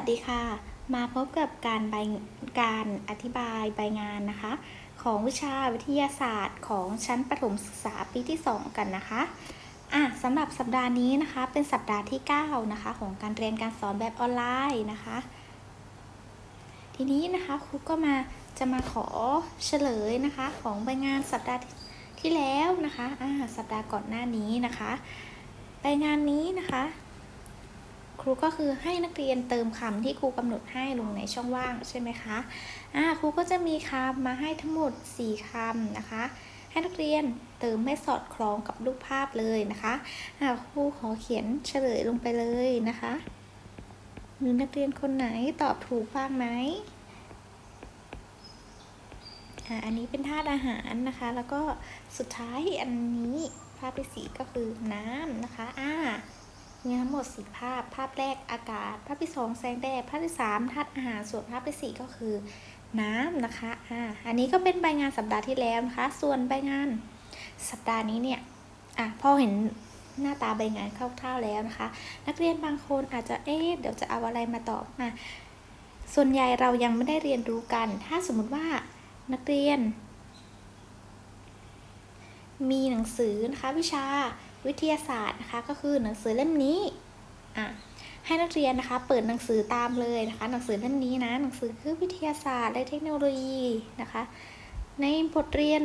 วัสดีค่ะ มาพบกับการใบการอธิบายใบงานนะคะ ของวิชาวิทยาศาสตร์ของชั้นประถมศึกษาปีที่ 2 กันนะคะอะสำหรับสัปดาห์นี้นะคะ เป็นสัปดาห์ที่ 9 นะคะ ของการเรียนการสอนแบบออนไลน์นะคะ ทีนี้นะคะครูก็มาจะมาขอเฉลยนะคะ ของใบงานสัปดาห์ที่แล้วนะคะอ่าสัปดาห์ก่อนหน้านี้นะคะ ใบงานนี้นะคะ ครูก็คือให้นักเรียนเติมคำที่ครูกำหนดให้ลงในช่องว่างใช่ไหมคะอ่าครูก็จะมีคำมาให้ทั้งหมด 4คำนะคะ ให้นักเรียนเติมให้สอดคล้องกับรูปภาพเลยนะคะอ่าครูขอเขียนเฉลยลงไปเลยนะคะมีนักเรียนคนไหนตอบถูกบ้างไหมอันนี้เป็นธาตุอาหารนะคะ แล้วก็สุดท้ายอันนี้ภาพที่สีก็คือน้ำนะคะ อ่า มีทั้งหมดสี่ภาพ ภาพแรกอากาศ ภาพที่สองแสงแดด ภาพที่สามธาตุอาหาร ส่วนภาพที่สี่ก็คือน้ำนะคะ อ่า อันนี้ก็เป็นใบงานสัปดาห์ที่แล้วนะคะ ส่วนใบงานสัปดาห์นี้เนี่ย อะพอเห็นหน้าตาใบงานคร่าวๆแล้วนะคะ นักเรียนบางคนอาจจะ เอ๊ะ เดี๋ยวจะเอาอะไรมาตอบมาส่วนใหญ่เรายังไม่ได้เรียนรู้กัน ถ้าสมมุติว่านักเรียน มีหนังสือนะคะวิชา วิทยาศาสตร์นะคะก็คือหนังสือเล่มนี้อะให้นักเรียนนะคะ เปิดหนังสือตามเลยนะคะ หนังสือเล่มนี้นะหนังสือคือวิทยาศาสตร์และเทคโนโลยีนะคะ ในบทเรียน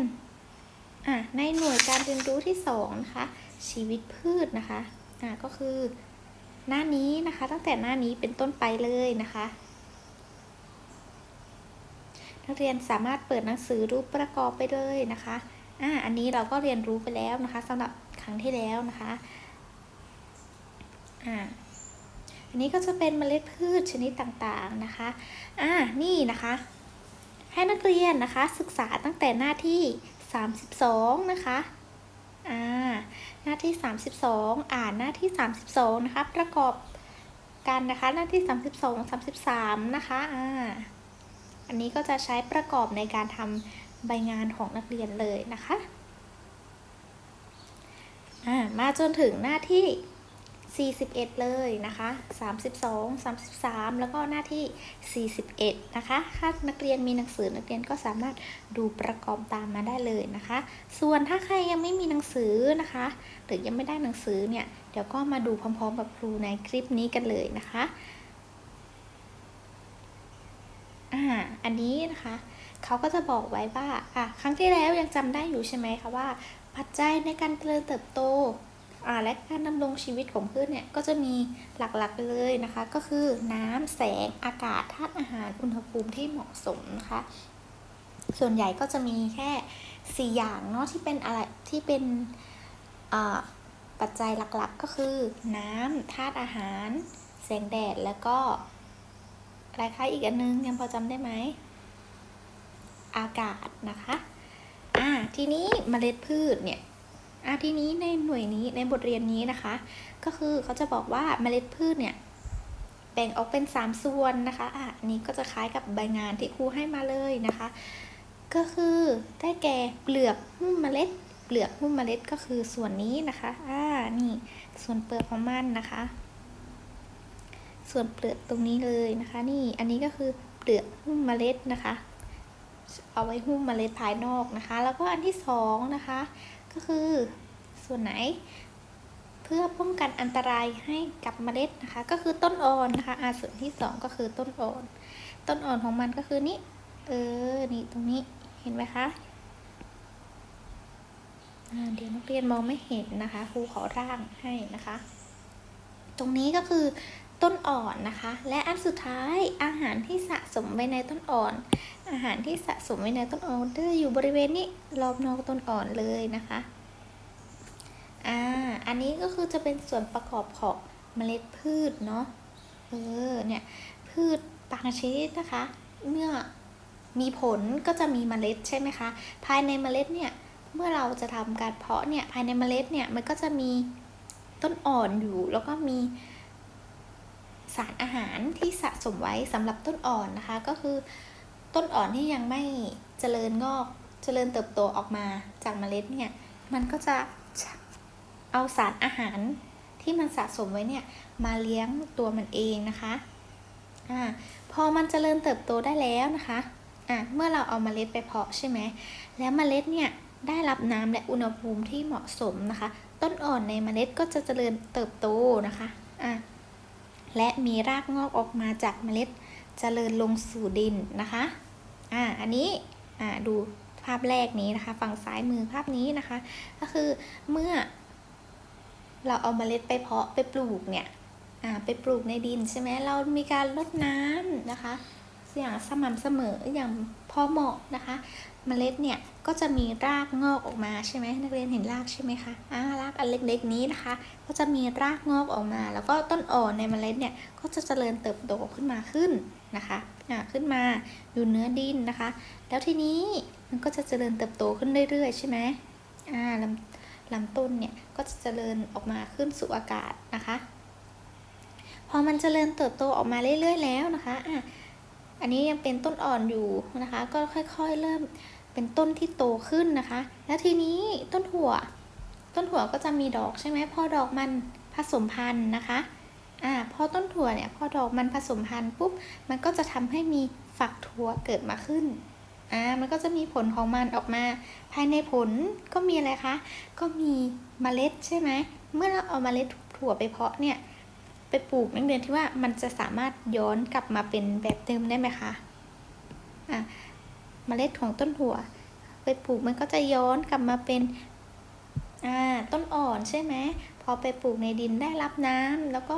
อะในหน่วยการเรียนรู้ที่สองนะคะชีวิตพืชนะคะอะก็คือหน้านี้นะคะ ตั้งแต่หน้านี้เป็นต้นไปเลยนะคะนักเรียนสามารถเปิดหนังสือรูปประกอบไปเลยนะคะ อ่า อันนี้เราก็เรียนรู้ไปแล้วนะคะสำหรับ ครั้งที่แล้วนะคะอ่าอันนี้ก็จะเป็นเมล็ดพืชชนิดต่างๆนะคะอ่านี่นะคะ ให้นักเรียนนะคะศึกษาตั้งแต่หน้าที่ 32 นะคะอ่าหน้าที่ 32 อ่านหน้าที่ 32 นะคะ ประกอบกันนะคะหน้าที่ 32 33 นะคะอ่าอันนี้ก็จะใช้ประกอบในการทำใบงานของนักเรียนเลยนะคะ อ่ามาจนถึงหน้าที่ 41 เลยนะคะ 32 33 แล้วก็หน้าที่ 41 นะคะ ถ้านักเรียนมีหนังสือนักเรียนก็สามารถดูประกอบตามมาได้เลยนะคะ ส่วนถ้าใครยังไม่มีหนังสือนะคะ หรือยังไม่ได้หนังสือเนี่ย เดี๋ยวก็มาดูพร้อมๆ กับครูในคลิปนี้กันเลยนะคะอ่าอันนี้นะคะเขาก็จะบอกไว้ว่าอะครั้งที่แล้วยังจำได้อยู่ใช่ไหมคะว่า ปัจจัยในการเจริญเติบโตและการดำรงชีวิตของพืชเนี่ยก็จะมีหลักๆเลยนะคะ ก็คือน้ำแสงอากาศธาตุอาหารอุณหภูมิที่เหมาะสมนะคะ ส่วนใหญ่ก็จะมีแค่ 4 อย่างเนาะที่เป็นอะไรที่เป็นปัจจัยหลักๆก็คือ น้ำธาตุอาหาร แสงแดดแล้วก็อะไรคะอีกอันนึงยังพอจำได้ไหมอากาศนะคะ ทีนี้เมล็ดพืชเนี่ยอ่าทีนี้ในหน่วยนี้ในบทเรียนนี้นะคะ ก็คือเขาจะบอกว่าเมล็ดพืชเนี่ยแบ่งออกเป็น 3 ส่วนนะคะอะอันนี้ก็จะคล้ายกับใบงานที่ครูให้มาเลยนะคะ ก็คือได้แก่เปลือกหุ้มเมล็ด เปลือกหุ้มเมล็ดก็คือส่วนนี้นะคะอ่านี่ส่วนเปลือกของมันนะคะ ส่วนเปลือกตรงนี้เลยนะคะ นี่อันนี้ก็คือเปลือกหุ้มเมล็ดนะคะ เอาไว้หุ้มเมล็ดภายนอกนะคะ แล้วก็อันที่สองนะคะ ก็คือส่วนไหน เพื่อป้องกันอันตรายให้กับเมล็ดนะคะ ก็คือต้นอ่อนนะคะอาส่วนที่สองก็คือต้นอ่อน ต้นอ่อนของมันก็คือนี่เออนี่ตรงนี้เห็นไหมคะเดี๋ยวนักเรียนมองไม่เห็นนะคะครูขอร่างให้นะคะ ตรงนี้ก็คือ ต้นอ่อนนะคะ และอันสุดท้ายอาหารที่สะสมไว้ในต้นอ่อน อาหารที่สะสมไว้ในต้นอ่อนจะอยู่บริเวณนี้รอบนอกต้นอ่อนเลยนะคะอ่าอันนี้ก็คือจะเป็นส่วนประกอบของเมล็ดพืชเนาะเออเนี่ยพืชบางชนิดนะคะ เมื่อมีผลก็จะมีเมล็ดใช่ไหมคะ ภายในเมล็ดเนี่ยเมื่อเราจะทำการเพาะเนี่ยภายในเมล็ดเนี่ยมันก็จะมีต้นอ่อนอยู่แล้วก็มี สารอาหารที่สะสมไว้สำหรับต้นอ่อนนะคะ ก็คือต้นอ่อนที่ยังไม่เจริญงอกเจริญเติบโตออกมาจากเมล็ดเนี่ยมันก็จะเอาสารอาหารที่มันสะสมไว้เนี่ยมาเลี้ยงตัวมันเองนะคะอ่าพอมันเจริญเติบโตได้แล้วนะคะอ่าเมื่อเราเอาเมล็ดไปเพาะใช่ไหมแล้วเมล็ดเนี่ยได้รับน้ำและอุณหภูมิที่เหมาะสมนะคะ ต้นอ่อนในเมล็ดก็จะเจริญเติบโตนะคะอ่า และมีรากงอกออกมาจากเมล็ดเจริญลงสู่ดินนะคะ อ่า อันนี้ อ่า ดูภาพแรกนี้นะคะ ฝั่งซ้ายมือภาพนี้นะคะ ก็คือเมื่อ เราเอาเมล็ดไปเพาะไปปลูกเนี่ย อ่า ไปปลูกในดินใช่ไหมเรามีการรดน้ำนะคะ อย่างสม่ำเสมออย่างพอเหมาะนะคะเมล็ดเนี่ยก็จะมีรากงอกออกมาใช่ไหมนักเรียนเห็นรากใช่ไหมคะอ่ารากอันเล็กๆนี้นะคะ ก็จะมีรากงอกออกมา แล้วก็ต้นอ่อนในเมล็ดเนี่ยก็จะเจริญเติบโตขึ้นมาขึ้นนะคะอ่าขึ้นมาอยู่เนื้อดินนะคะ แล้วทีนี้มันก็จะเจริญเติบโตขึ้นเรื่อยๆ ใช่ไหมอ่าลำลำต้นเนี่ยก็จะเจริญออกมาขึ้นสู่อากาศนะคะ พอมันเจริญเติบโตออกมาเรื่อย ๆ แล้วนะคะอะ อันนี้ยังเป็นต้นอ่อนอยู่นะคะ ก็ค่อยๆเริ่มเป็นต้นที่โตขึ้นนะคะ แล้วทีนี้ต้นถั่ว ต้นถั่วก็จะมีดอกใช่ไหมพอดอกมันผสมพันธุ์นะคะอ่าพอต้นถั่วเนี่ยพอดอกมันผสมพันธุ์ปุ๊บมันก็จะทำให้มีฝักถั่วเกิดมาขึ้นอ่ามันก็จะมีผลของมันออกมา ภายในผลก็มีอะไรคะ ก็มีเมล็ดใช่ไหมเมื่อเราเอาเมล็ดถั่วไปเพาะเนี่ย ไปปลูกนักเรียนที่ว่ามันจะสามารถย้อนกลับมาเป็นแบบเดิมได้ไหมคะอะเมล็ดของต้นถั่ว ไปปลูกมันก็จะย้อนกลับมาเป็นอ่าต้นอ่อนใช่ไหมพอไปปลูกในดินได้รับน้ำแล้วก็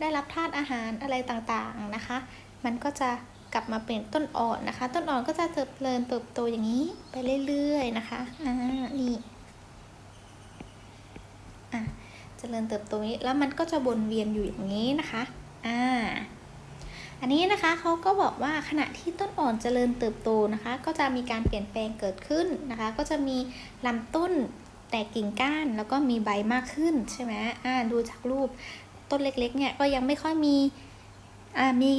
ได้รับธาตุอาหารอะไรต่างๆนะคะ มันก็จะกลับมาเป็นต้นอ่อนนะคะ ต้นอ่อนก็จะเติบเติบเติบโตอย่างนี้ไปเรื่อยๆนะคะอ่านี่อะ จริญเติบโตนี้แล้วมันก็จะวนเวียนอยู่อย่างนี้นะคะอ่าอันนี้นะคะเขาก็บอกว่าขณะที่ต้นอ่อนเจริญเติบโตนะคะ ก็จะมีการเปลี่ยนแปลงเกิดขึ้นนะคะ ก็จะมีลำต้นแตกกิ่งก้านแล้วก็มีใบมากขึ้นใช่ไหมอ่าดูจากรูปต้นเล็กๆเนี่ยก็ยังไม่ค่อยมีอ่ามี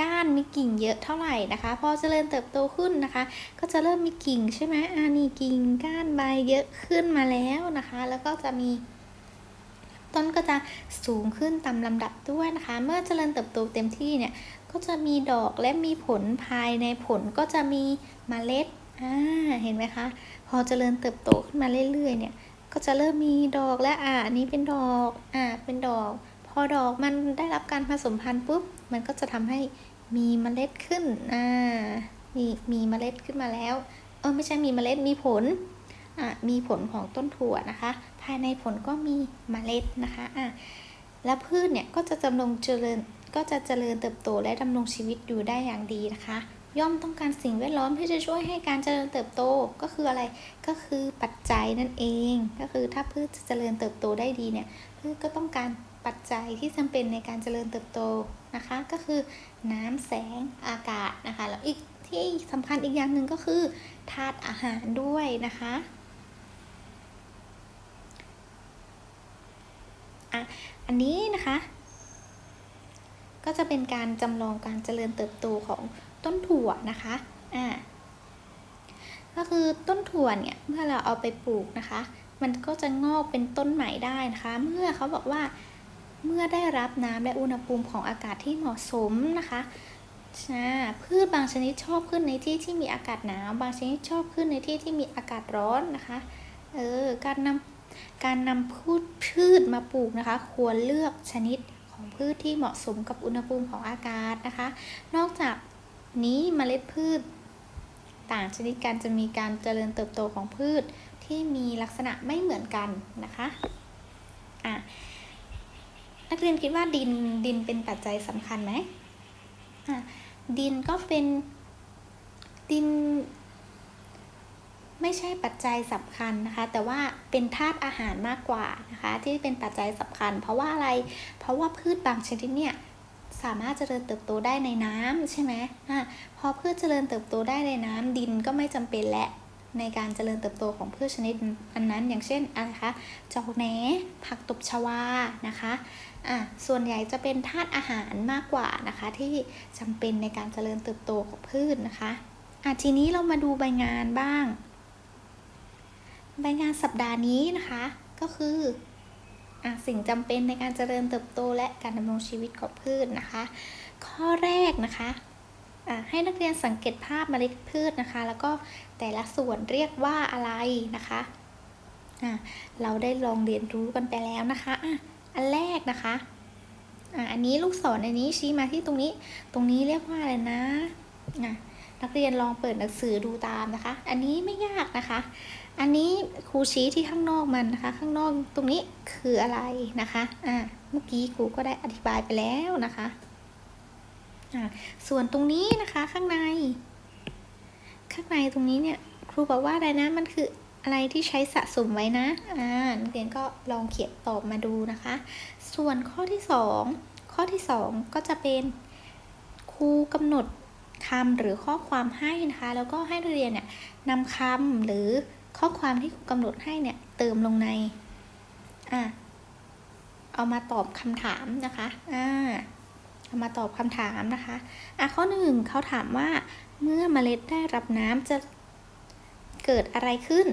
ก้านมีกิ่งเยอะเท่าไหร่นะคะ พอเจริญเติบโตขึ้นนะคะ ก็จะเริ่มมีกิ่งใช่ไหมอ่านี่กิ่งก้านใบเยอะขึ้นมาแล้วนะคะ แล้วก็จะมี ต้นก็จะสูงขึ้นตามลำดับด้วยนะคะ เมื่อเจริญเติบโตเต็มที่เนี่ยก็จะมีดอกและมีผลภายในผลก็จะมีเมล็ดอ่าเห็นไหมคะ พอเจริญเติบโตขึ้นมาเรื่อยๆเนี่ยก็จะเริ่มมีดอกและอ่าอันนี้เป็นดอกอ่าเป็นดอก พอดอกมันได้รับการผสมพันธุ์ปุ๊บมันก็จะทำให้มีเมล็ดขึ้นอ่ามีมีเมล็ดขึ้นมาแล้วเออไม่ใช่มีเมล็ดมีผลอ่ามีผลของต้นถั่วนะคะ ภายในผลก็มีเมล็ดนะคะอ่าแล้วพืชเนี่ยก็จะดำรงเจริญก็จะเจริญเติบโตและดำรงชีวิตอยู่ได้อย่างดีนะคะ ย่อมต้องการสิ่งแวดล้อมที่จะช่วยให้การเจริญเติบโตก็คืออะไรก็คือปัจจัยนั่นเอง ก็คือถ้าพืชจะเจริญเติบโตได้ดีเนี่ยพืชก็ต้องการปัจจัยที่จำเป็นในการเจริญเติบโตนะคะ ก็คือน้ำแสงอากาศนะคะแล้วอีกที่สำคัญอีกอย่างหนึ่งก็คือธาตุอาหารด้วยนะคะ อะอันนี้นะคะ ก็จะเป็นการจำลองการเจริญเติบโตของต้นถั่วนะคะอ่าก็คือต้นถั่วเนี่ยเมื่อเราเอาไปปลูกนะคะ มันก็จะงอกเป็นต้นใหม่ได้นะคะ เมื่อเขาบอกว่าเมื่อได้รับน้ำและอุณหภูมิของอากาศที่เหมาะสมนะคะพืชบางชนิดชอบขึ้นในที่ที่มีอากาศหนาว บางชนิดชอบขึ้นในที่ที่มีอากาศร้อนนะคะ เออ การนำ การนำพืชพืชมาปลูกนะคะ ควรเลือกชนิดของพืชที่เหมาะสมกับอุณหภูมิของอากาศนะคะ นอกจากนี้เมล็ดพืช ต่างชนิดกันจะมีการเจริญเติบโตของพืชที่มีลักษณะไม่เหมือนกันนะคะอะนักเรียนคิดว่าดินดินเป็นปัจจัยสำคัญไหมอะดินก็เป็นดิน ไม่ใช่ปัจจัยสำคัญนะคะ แต่ว่าเป็นธาตุอาหารมากกว่านะคะ ที่เป็นปัจจัยสำคัญ เพราะว่าอะไร เพราะว่าพืชบางชนิดเนี่ยสามารถเจริญเติบโตได้ในน้ำใช่ไหมอะพอพืชเจริญเติบโตได้ในน้ำดินก็ไม่จำเป็นและในการเจริญเติบโตของพืชชนิดอันนั้นอย่างเช่นอะไรคะจอกแหนผักตบชวานะคะอะส่วนใหญ่จะเป็นธาตุอาหารมากกว่านะคะ ที่จำเป็นในการเจริญเติบโตของพืชนะคะอะทีนี้เรามาดูใบงานบ้าง ใบงานสัปดาห์นี้นะคะ ก็คืออสิ่งจำเป็นในการเจริญเติบโตและการดำรงชีวิตของพืชนะคะ ข้อแรกนะคะให้นักเรียนสังเกตภาพเมล็ดพืชนะคะ แล้วก็แต่ละส่วนเรียกว่าอะไรนะคะะเราได้ลองเรียนรู้กันไปแล้วนะคะอะอันแรกนะคะอะอันนี้ลูกศรอันนี้ชี้มาที่ตรงนี้ ตรงนี้เรียกว่าอะไรนะะนักเรียนลองเปิดหนังสือดูตามนะคะ อันนี้ไม่ยากนะคะ อันนี้ครูชี้ที่ข้างนอกมันนะคะ ข้างนอกตรงนี้คืออะไรนะคะอ่าเมื่อกี้ครูก็ได้อธิบายไปแล้วนะคะอ่าส่วนตรงนี้นะคะข้างใน ข้างในตรงนี้เนี่ยครูบอกว่าอะไรนะมันคืออะไรที่ใช้สะสมไว้นะอ่านักเรียนก็ลองเขียนตอบมาดูนะคะ ส่วนข้อที่สองข้อที่สองก็จะเป็นครูกำหนดคำหรือข้อความให้นะคะ แล้วก็ให้นักเรียนเนี่ยนำคำหรือ ข้อความที่ครูกำหนดให้เนี่ยเติมลงในอะเอามาตอบคำถามนะคะอ่าเอามาตอบคำถามนะคะอะข้อหนึ่งเขาถามว่าเมื่อเมล็ดได้รับน้ำจะเกิดอะไรขึ้น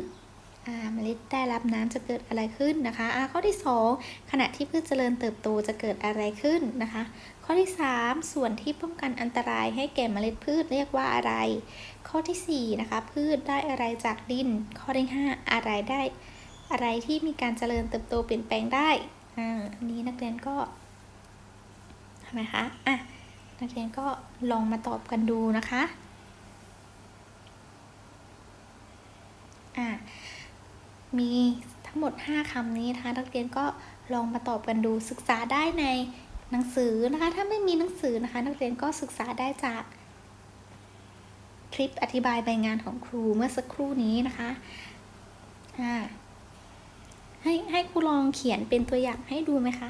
อ่าเมล็ดได้รับน้ำจะเกิดอะไรขึ้นนะคะอะข้อที่สองขณะที่พืชเจริญเติบโตจะเกิดอะไรขึ้นนะคะ ข้อที่ 3 ส่วนที่ป้องกันอันตรายให้แก่เมล็ดพืชเรียกว่าอะไร ข้อที่4นะคะพืชได้อะไรจากดิน ข้อที่ 5 อะไรได้อะไรที่มีการเจริญเติบโตเปลี่ยนแปลงได้อ่าอันนี้นักเรียนก็ทำไมคะอะนักเรียนก็ลองมาตอบกันดูนะคะอะมีทั้งหมด 5คำนี้นะคะนักเรียนก็ลองมาตอบกันดูศึกษาได้ในหนังสือนะคะ ถ้าไม่มีหนังสือนะคะ นักเรียนก็ศึกษาได้จาก ลิปอธิบายใบงานของครูเมื่อสักครู่นี้นะคะอ่าให้ให้ครูลองเขียนเป็นตัวอย่างให้ดูไหมคะ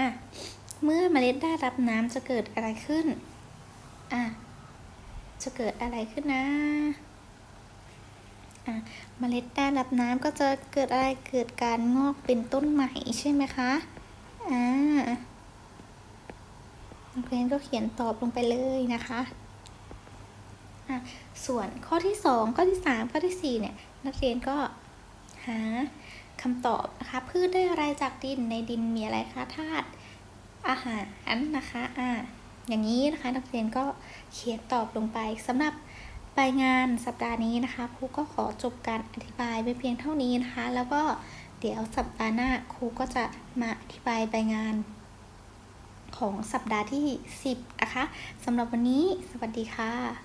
อะเมื่อเมล็ดได้รับน้ำจะเกิดอะไรขึ้นอะจะเกิดอะไรขึ้นนะอะเมล็ดได้รับน้ำก็จะเกิดอะไรเกิดการงอกเป็นต้นใหม่ใช่ไหมคะอ่านักเรียนก็เขียนตอบลงไปเลยนะคะอะ ส่วนข้อที่ 2 ข้อที่ 3 ข้อที่ 4 เนี่ย นักเรียนก็หาคำตอบนะคะ พืชได้อะไรจากดินในดินมีอะไรคะธาตุอาหารนะคะอ่าอย่างนี้นะคะนักเรียนก็เขียนตอบลงไปสำหรับใบงานสัปดาห์นี้นะคะครูก็ขอจบการอธิบายไปเพียงเท่านี้นะคะ แล้วก็เดี๋ยวสัปดาห์หน้าครูก็จะมาอธิบายใบงาน ของสัปดาห์ที่ 10 นะคะสำหรับวันนี้สวัสดีค่ะ